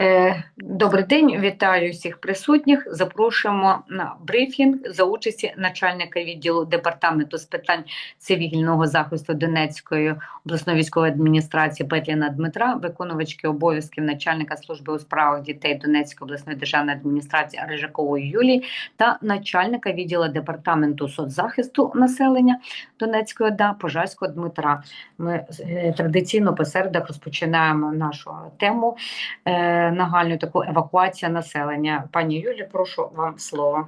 Е, Добрий день, вітаю всіх присутніх. Запрошуємо на брифінг за участі начальника відділу департаменту з питань цивільного захисту Донецької обласної військової адміністрації Петліна Дмитра, виконувачки обов'язків начальника служби у справах дітей Донецької обласної державної адміністрації Рижакової Юлії та начальника відділу департаменту соцзахисту населення Донецької ОДА Пожарського Дмитра. Ми е, традиційно по середах розпочинаємо нашу тему е, нагальну таку евакуацію населення. Пані Юлі, прошу вам слово.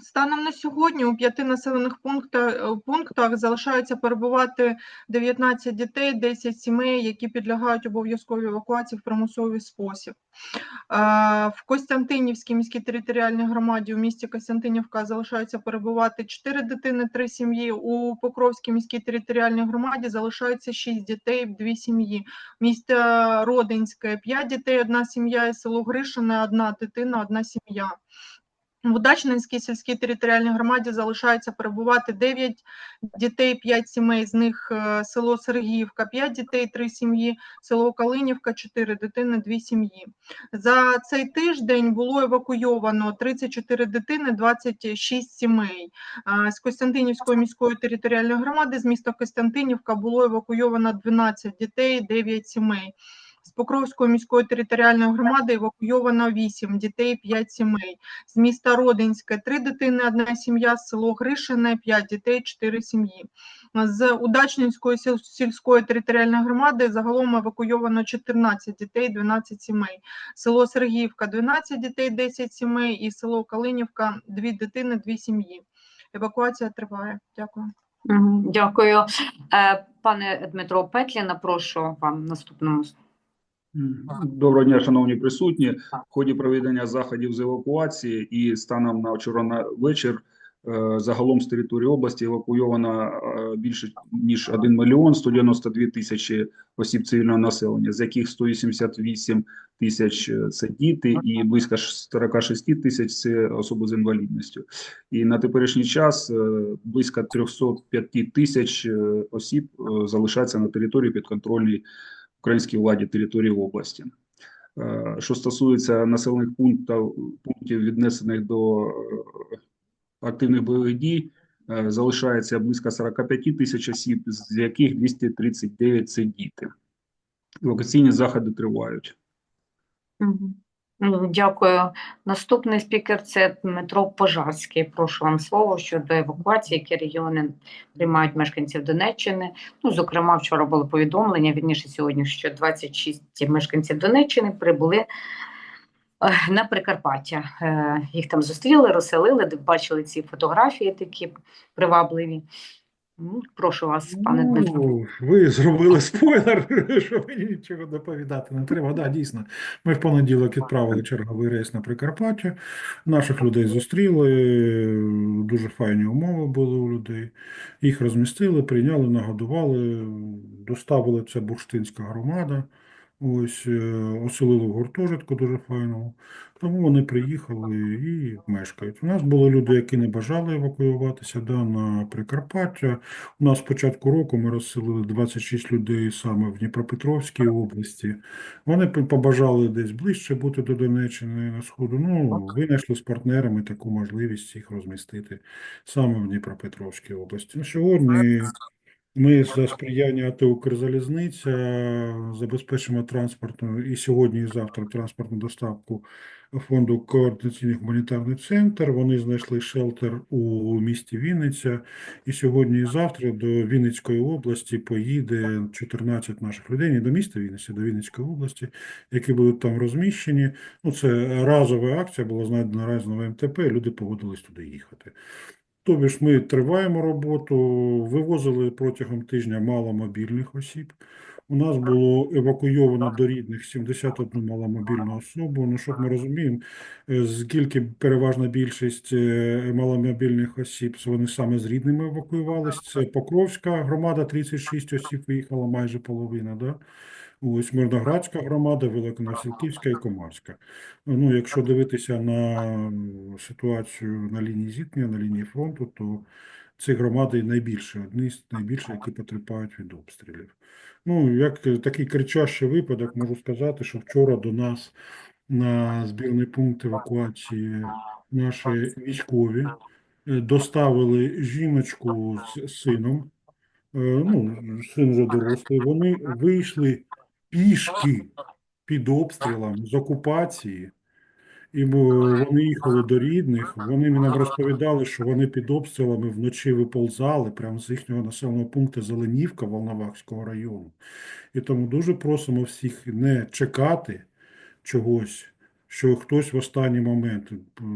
Станом на сьогодні у п'яти населених пунктах, пунктах залишаються перебувати 19 дітей, 10 сімей, які підлягають обов'язковій евакуації в примусовий спосіб. Е, В Костянтинівській міській територіальній громаді у місті Костянтинівка залишаються перебувати 4 дитини, 3 сім'ї. У Покровській міській територіальній громаді залишаються 6 дітей, 2 сім'ї. Місто Родинське 5 дітей, 1 сім'я і село Гришине 1 дитина, 1 сім'я. В Удачненській сільській територіальній громаді залишається перебувати 9 дітей, 5 сімей, з них е, село Сергіївка, 5 дітей, 3 сім'ї, село Калинівка, 4 дитини, 2 сім'ї. За цей тиждень було евакуйовано 34 дитини, 26 сімей. З Костянтинівської міської територіальної громади з міста Костянтинівка було евакуйовано 12 дітей, 9 сімей. З Покровської міської територіальної громади евакуйовано 8 дітей, 5 сімей. З міста Родинське 3 дитини, 1 сім'я, з село Гришине 5 дітей, 4 сім'ї. З Удачненської сільської територіальної громади загалом евакуйовано 14 дітей, 12 сімей. Село Сергіївка 12 дітей, 10 сімей і село Калинівка 2 дитини, 2 сім'ї. Евакуація триває. Дякую. Дякую. Е, Пане Дмитро Петліна, прошу вам наступному. Доброго дня, шановні присутні. В ході проведення заходів з евакуації і станом на вчора на вечір е, загалом з території області евакуйовано е, більше ніж 1 мільйон 192 тисячі осіб цивільного населення, з яких 188 тисяч е, це діти і близько 46 тисяч це особи з інвалідністю. І на теперішній час близько 305 тисяч осіб залишаються на території підконтрольній українській владі території області. Що стосується населених пунктів, пунктів віднесених до е, активних бойових дій, е, залишається близько 45 тисяч осіб, з яких 239 – це діти. Евакуаційні заходи тривають. Мгм. Дякую. Наступний спікер це Дмитро Пожарський. Прошу вам слово щодо евакуації, які регіони приймають мешканців Донеччини. Ну, зокрема, вчора було повідомлення, вірніше сьогодні, що 26 мешканців Донеччини прибули е, на Прикарпаття. Е, Їх там зустріли, розселили, бачили ці фотографії такі привабливі. Ну, Прошу вас, пане Дмитро. Ну, ви зробили спойлер, що мені нічого доповідати не треба. Да, дійсно, ми в понеділок відправили черговий рейс на Прикарпаття. Наших людей зустріли, дуже файні умови були у людей. Їх розмістили, прийняли, нагодували, доставили це бурштинська громада. Ось е, оселили в гуртожитку дуже файному. Тому вони приїхали і мешкають. У нас були люди, які не бажали евакуюватися да, на Прикарпаття. У нас з початку року ми розселили 26 людей саме в Дніпропетровській області. Вони побажали десь ближче бути до Донеччини на сходу. Ну, винайшли з партнерами таку можливість їх розмістити саме в Дніпропетровській області. На сьогодні ми за сприяння АТ «Укрзалізниця» забезпечимо транспортну і сьогодні, і завтра транспортну доставку фонду координаційний гуманітарний центр. Вони знайшли шелтер у місті Вінниця. І сьогодні, і завтра до Вінницької області поїде 14 наших людей, не до міста Вінниця, до Вінницької області, які будуть там розміщені. Ну, це разова акція, була знайдена разом в МТП, люди погодились туди їхати. Тобі ж ми триваємо роботу, вивозили протягом тижня мало мобільних осіб. У нас було евакуйовано до рідних 71 маломобільну особу. Ну, щоб ми розуміємо, е, скільки переважна більшість е, маломобільних осіб, вони саме з рідними евакуювались. Це Покровська громада, 36 осіб виїхала, майже половина, да? Ось Мирноградська громада, Великоновсілківська і Комарська. Ну, якщо дивитися на ситуацію на лінії зіткнення, на лінії фронту, то Ці громади найбільші, одні з найбільших, які потерпають від обстрілів. Ну, як такий кричащий випадок, можу сказати, що вчора до нас на збірний пункт евакуації наші військові е, доставили жіночку з сином. Е, Ну, син вже дорослий. Вони вийшли пішки під обстрілом з окупації. І вони їхали до рідних, вони нам розповідали, що вони під обстрілами вночі виползали прямо з їхнього населеного пункту Зеленівка Волновахського району. І тому дуже просимо всіх не чекати чогось, що хтось в останній момент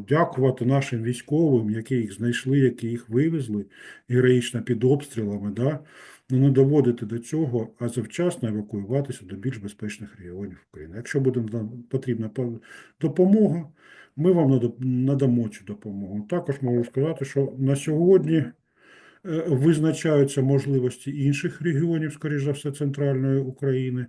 дякувати нашим військовим, які їх знайшли, які їх вивезли героїчно під обстрілами, да? Ну, не доводити до цього, а завчасно евакуюватися до більш безпечних регіонів України. Якщо буде потрібна допомога, ми вам надамо цю допомогу. Також можу сказати, що на сьогодні е, визначаються можливості інших регіонів, скоріш за все, центральної України,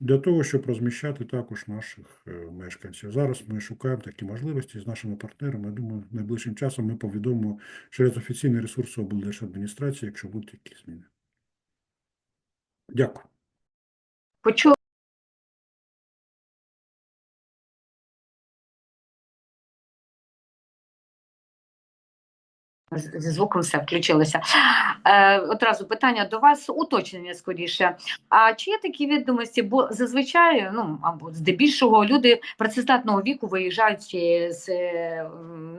для того, щоб розміщати також наших е, мешканців. Зараз ми шукаємо такі можливості з нашими партнерами. Я думаю, найближчим часом ми повідомимо через офіційний ресурс облдержадміністрації, якщо будуть якісь зміни. Дякую. Почули. Звуком все включилося. Е, одразу питання до вас, уточнення скоріше. А чи є такі відомості? Бо зазвичай, ну або здебільшого, люди працездатного віку виїжджають з е,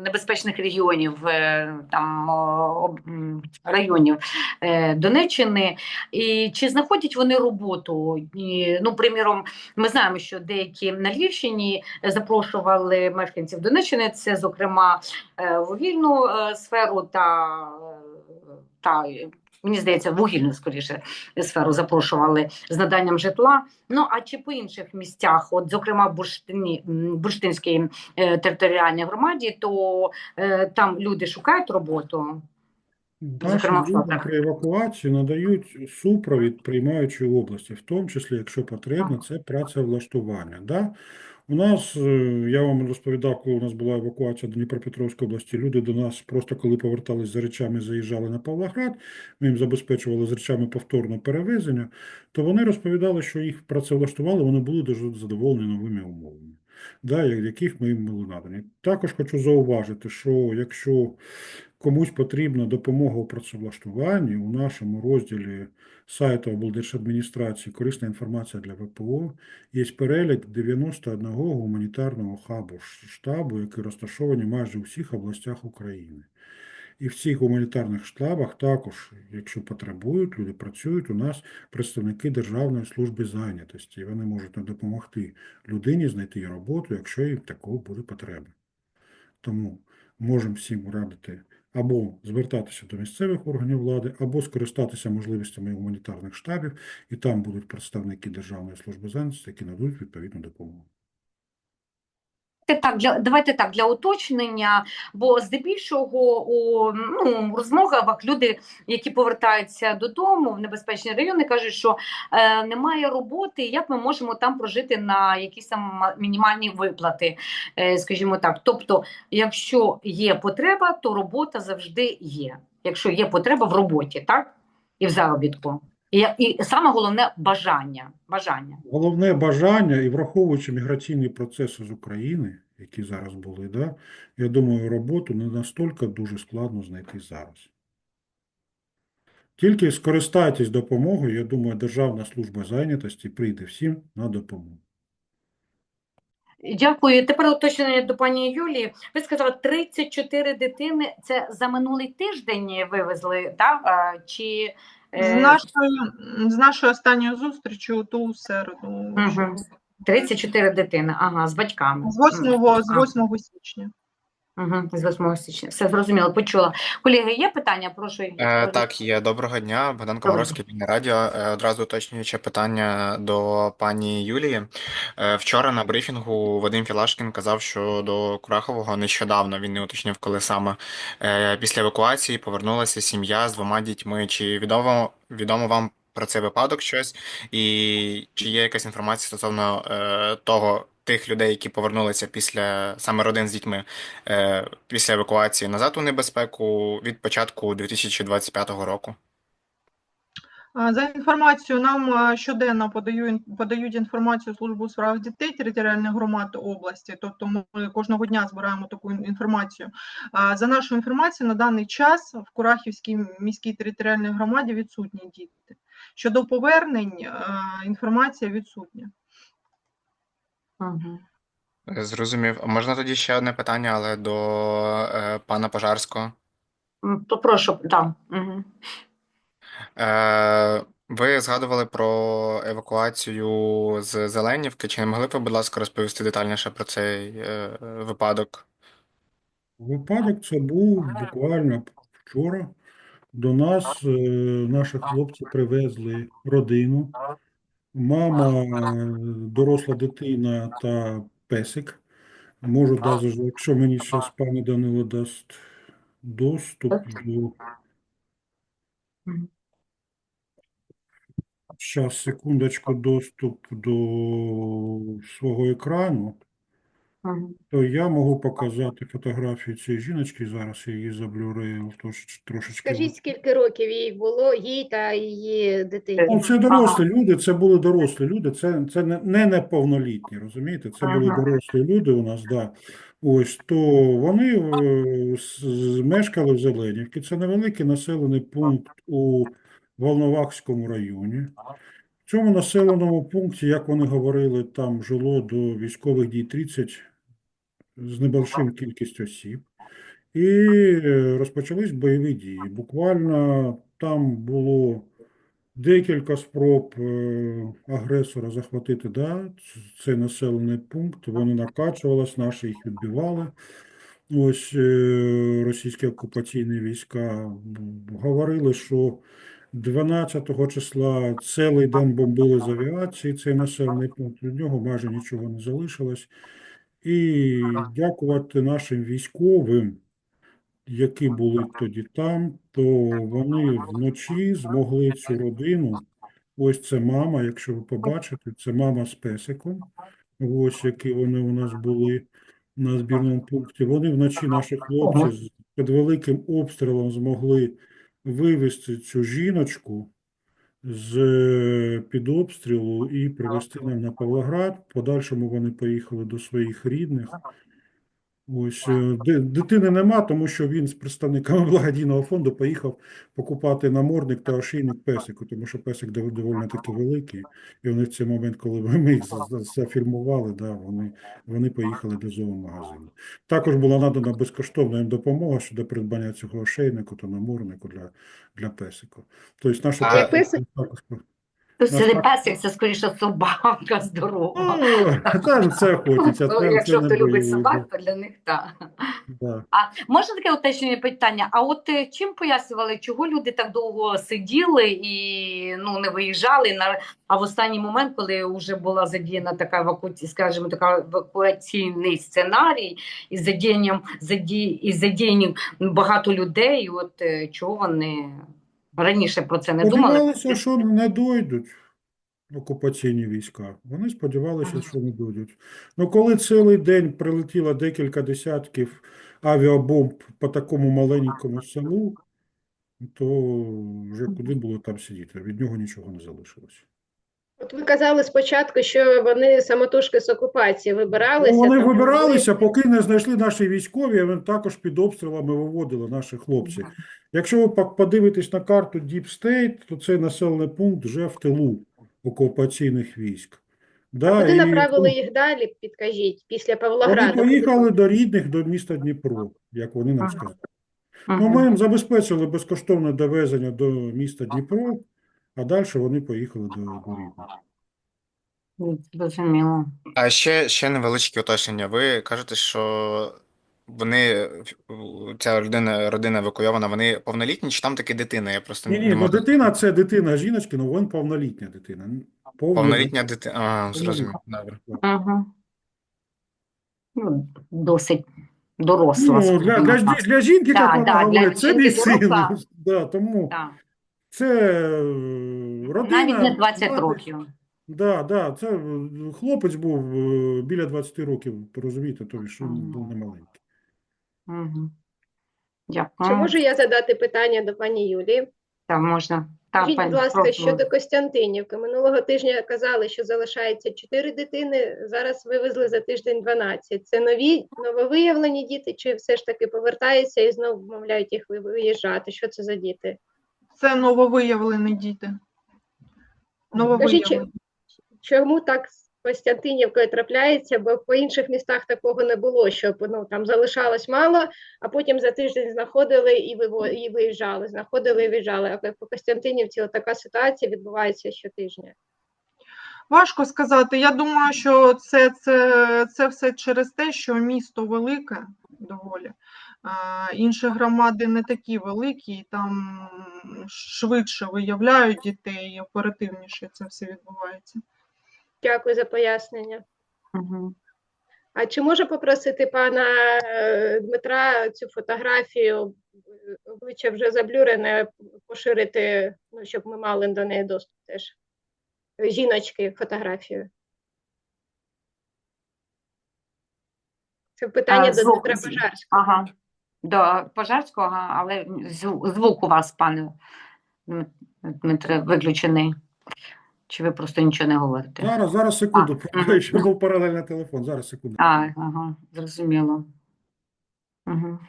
небезпечних регіонів, е, там районів е, Донеччини. І чи знаходять вони роботу? І, ну, приміром, ми знаємо, що деякі на Львівщині запрошували мешканців Донеччини, це, зокрема, вугільну е, та, та мені здається, вугільну скоріше сферу запрошували з наданням житла. Ну а чи по інших місцях, от зокрема в Бурштині, Бурштинській е, територіальній громаді, то е, там люди шукають роботу. Нашим людям при евакуації надають супровід приймаючої області, в тому числі, якщо потрібно, це працевлаштування. Да? У нас, е, я вам розповідав, коли у нас була евакуація Дніпропетровської області, люди до нас просто коли повертались за речами, заїжджали на Павлоград, ми їм забезпечували з речами повторне перевезення, то вони розповідали, що їх працевлаштували, вони були дуже задоволені новими умовами, да, яких ми їм були надані. Також хочу зауважити, що якщо комусь потрібна допомога у працевлаштуванні, у нашому розділі сайту облдержадміністрації корисна інформація для ВПО є перелік 91 гуманітарного хабу штабу, які розташовані майже у всіх областях України. І в цих гуманітарних штабах також, якщо потребують, люди працюють у нас представники Державної служби зайнятості. І вони можуть допомогти людині знайти роботу, якщо їм такого буде потреба. Тому можемо всім радити або звертатися до місцевих органів влади, або скористатися можливостями гуманітарних штабів, і там будуть представники Державної служби зайнятості, які нададуть відповідну допомогу. Так, для давайте так для уточнення, бо здебільшого у ну, розмовах люди, які повертаються додому в небезпечні райони, кажуть, що е, немає роботи, як ми можемо там прожити на якісь там мінімальні виплати, е, скажімо так. Тобто, якщо є потреба, то робота завжди є. Якщо є потреба в роботі, так і в заробітку. І, і саме головне бажання. бажання. Головне бажання, і враховуючи міграційні процеси з України, які зараз були, да, я думаю, роботу не настільки дуже складно знайти зараз. Тільки скористайтесь допомогою, я думаю, Державна служба зайнятості прийде всім на допомогу. Дякую. Тепер уточнення до пані Юлії. Ви сказали, 34 дитини це за минулий тиждень вивезли, так? Чи З нашою нашої, з нашої останньої зустрічі у ту середу. Угу. 34 дитини? Ага, з батьками. З 8, з Мгм. 8 січня. З 8 січня. Все зрозуміло, почула. Колеги, є питання? Прошу. Е, так, є. Доброго дня. Богдан Комаровський, Вільне Радіо. Е, одразу уточнююче питання до пані Юлії. Е, вчора на брифінгу Вадим Філашкін казав, що до Курахового нещодавно, він не уточнив, коли саме, е, після евакуації повернулася сім'я з двома дітьми. Чи відомо, відомо вам про цей випадок щось? І чи є якась інформація стосовно е, того, тих людей, які повернулися після саме родин з дітьми е, після евакуації назад у небезпеку від початку 2025 року? За інформацією, нам щоденно подаю, ін- подають інформацію Службу у справах дітей територіальних громад області, тобто ми кожного дня збираємо таку інформацію. За нашою інформацією, на даний час в Курахівській міській територіальній громаді відсутні діти. Щодо повернень, інформація відсутня. Мгм. Зрозумів. Можна тоді ще одне питання, але до е, пана Пожарського. Попрошу, так. Угу. Е, ви згадували про евакуацію з Зеленівки. Чи не могли б ви, будь ласка, розповісти детальніше про цей е, випадок? Випадок це був буквально вчора. До нас е, наші хлопці привезли родину, мама, доросла дитина та песик. Можу даже, якщо мені зараз пані Данило дасть доступ до. Зараз, секундочку, доступ до свого екрану. То я можу показати фотографію цієї жіночки. Зараз я її заблюрив трош- трошечки. Скажіть, скільки років їй було, їй та її дитині? Ну, це дорослі люди, це були дорослі люди, це, це не, не неповнолітні, розумієте? Це були Ага. дорослі люди у нас, да. Ось, то вони е, з- з- мешкали в Зеленівці. Це невеликий населений пункт у Волновахському районі. В цьому населеному пункті, як вони говорили, там жило до військових дій 30 з небольшим кількістю осіб. І е, розпочались бойові дії. Буквально там було декілька спроб е, агресора захватити да, цей населений пункт. Вони накачувались, наші їх відбивали. Ось е, російські окупаційні війська говорили, що 12 числа цілий день бомбили з авіації цей населений пункт. Від нього майже нічого не залишилось. І дякувати нашим військовим, які були тоді там, то вони вночі змогли цю родину. Ось це мама, якщо ви побачите, це мама з песиком. Ось які вони у нас були на збірному пункті. Вони вночі, наші хлопці, під великим обстрілом змогли вивезти цю жіночку з е, під обстрілу і привезти нам на Павлоград. В подальшому вони поїхали до своїх рідних. Ось е, дитини нема, тому що він з представниками благодійного фонду поїхав покупати намордник та ошейник песику, тому що песик доволі таки великий. І вони в цей момент, коли ми їх за- за- зафільмували, да, вони, вони поїхали до зоомагазину. Також була надана безкоштовна їм допомога щодо придбання цього ошейнику та наморднику для, для песику. Тобто наші А песик? також Тобто це не Насправді- песик, це скоріше собака здорова. Ну, та це Ну, це Якщо не хто любить собак, то для них так. А можна таке уточнення питання? А от е, чим пояснювали, чого люди так довго сиділи і ну не виїжджали а в останній момент, коли вже була задіяна така евакуація, скажімо, така евакуаційний сценарій із задіянням задіянням багато людей. От е, чого вони раніше про це не думали? Сподівалися, що не дойдуть окупаційні війська. Вони сподівалися, Ага. що не дойдуть. Ну, коли цілий день прилетіло декілька десятків авіабомб по такому маленькому селу, то вже куди було там сидіти? Від нього нічого не залишилось. От ви казали спочатку, що вони самотужки з окупації вибиралися. Ну, вони там вибиралися, поки не знайшли наші військові, а вони також під обстрілами виводили наші хлопці. Якщо ви подивитесь на карту Deep State, то цей населений пункт вже в тилу окупаційних військ. Да, Куди і направили їх далі, підкажіть, після Вони Павлограду? поїхали до рідних, до міста Дніпро, як вони нам Ага. сказали. Ну, ми їм забезпечили безкоштовне довезення до міста Дніпро, а далі вони поїхали до, до рідних. Зрозуміло. А ще, ще невеличке уточнення. Ви кажете, що вони, ця людина, родина евакуйована, вони повнолітні, чи там таки дитина? Я просто Ні, ні, не ну можу. дитина це дитина жіночки, ну він повнолітня дитина. Повна Повнолітня дитина. А, зрозумів. Добре. Угу. Ну, досить доросла. Ну, для, для, так. для жінки, Да, як вона да, для говорить, це мій син. доросла. Да, тому Так. це е, родина. Навіть не 20 мати- років. Да, да, це е, хлопець був е, біля 20 років, розумієте, тобі що він був не маленький. Угу. Дякую. Чи можу я задати питання до пані Юлії? Так, можна. Так, Скажіть, будь ласка, прошу. щодо Костянтинівки. Минулого тижня казали, що залишається 4 дитини, зараз вивезли за тиждень 12. Це нові, нововиявлені діти, чи все ж таки повертаються і знову вмовляють їх виїжджати? Що це за діти? Це нововиявлені діти. Нововиявлені. Чому так Костянтинівкою трапляється? Бо по інших містах такого не було, щоб ну, там залишалось мало, а потім за тиждень знаходили і, виво... і виїжджали, знаходили і виїжджали. А по Костянтинівці така ситуація відбувається щотижня. Важко сказати. Я думаю, що це, це, це все через те, що місто велике доволі. Інші громади не такі великі, і там швидше виявляють дітей, і оперативніше це все відбувається. Дякую за пояснення. Мгм. А чи може попросити пана е, Дмитра цю фотографію, е, обличчя вже заблюрене, поширити, ну, щоб ми мали до неї доступ теж? Жіночки фотографію. Це питання А, до звук- Дмитра Пожарського. Ага. До Пожарського, але звук у вас, пане Дмитре, виключений. Чи ви просто нічого не говорите? Зараз, зараз, секунду, А, ще був паралельний телефон, зараз, секунду. А, ага, зрозуміло. Угу.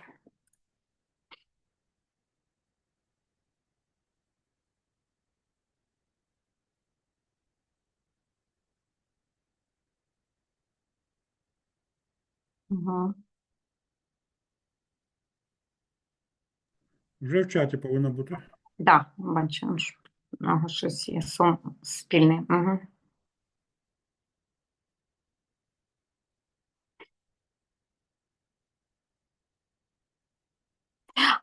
Угу. Вже в чаті повинно бути. Да, бачу, що ага, щось є сум спільний. Угу.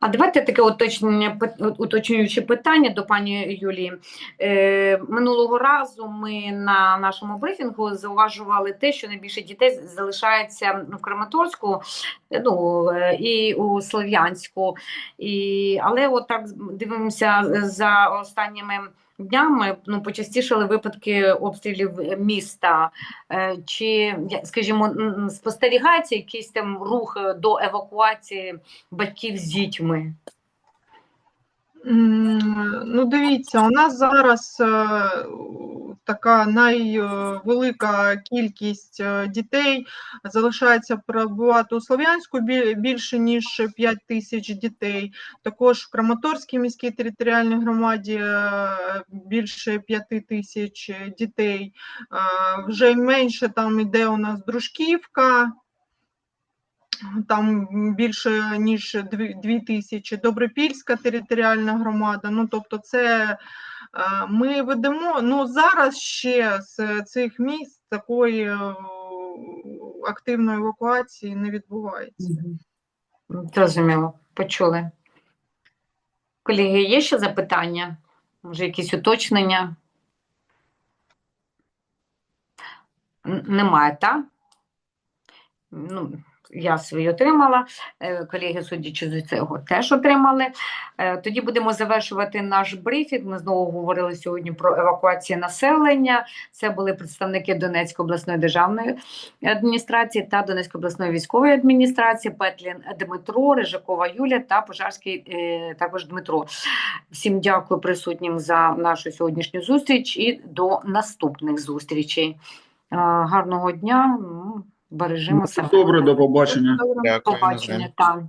А давайте таке уточнення, уточнююче питання до пані Юлії. Е, минулого разу ми на нашому брифінгу зауважували те, що найбільше дітей залишається в Краматорську, е, ну е, і у Слов'янську. І, але от так дивимося за останніми днями. Ну, почастішали випадки обстрілів міста. Е, Чи, скажімо, спостерігається якийсь там рух е, до евакуації батьків з дітьми? Ну, дивіться, у нас зараз е, така найвелика кількість е, дітей залишається перебувати у Слов'янську більше ніж 5 тисяч дітей. Також в Краматорській міській територіальній громаді е, більше 5 тисяч дітей. Вже менше там іде у нас Дружківка. Там більше ніж дві, дві тисячі. Добропільська територіальна громада. Ну тобто, це е, ми ведемо. Ну зараз ще з цих міст такої е, активної евакуації не відбувається. Зрозуміло, почули. Колеги, є ще запитання? Може, якісь уточнення? Н- Немає, так? Ну, я свої отримала, е, колеги, судячи з цього, теж отримали. Е, Тоді будемо завершувати наш брифінг. Ми знову говорили сьогодні про евакуацію населення. Це були представники Донецької обласної державної адміністрації та Донецької обласної військової адміністрації, Петлін Дмитро, Рижакова Юля та Пожарський е, також Дмитро. Всім дякую присутнім за нашу сьогоднішню зустріч і до наступних зустрічей. Гарного дня, бережемо себе. Добре, до побачення. Добре. Дякую. Побачення там.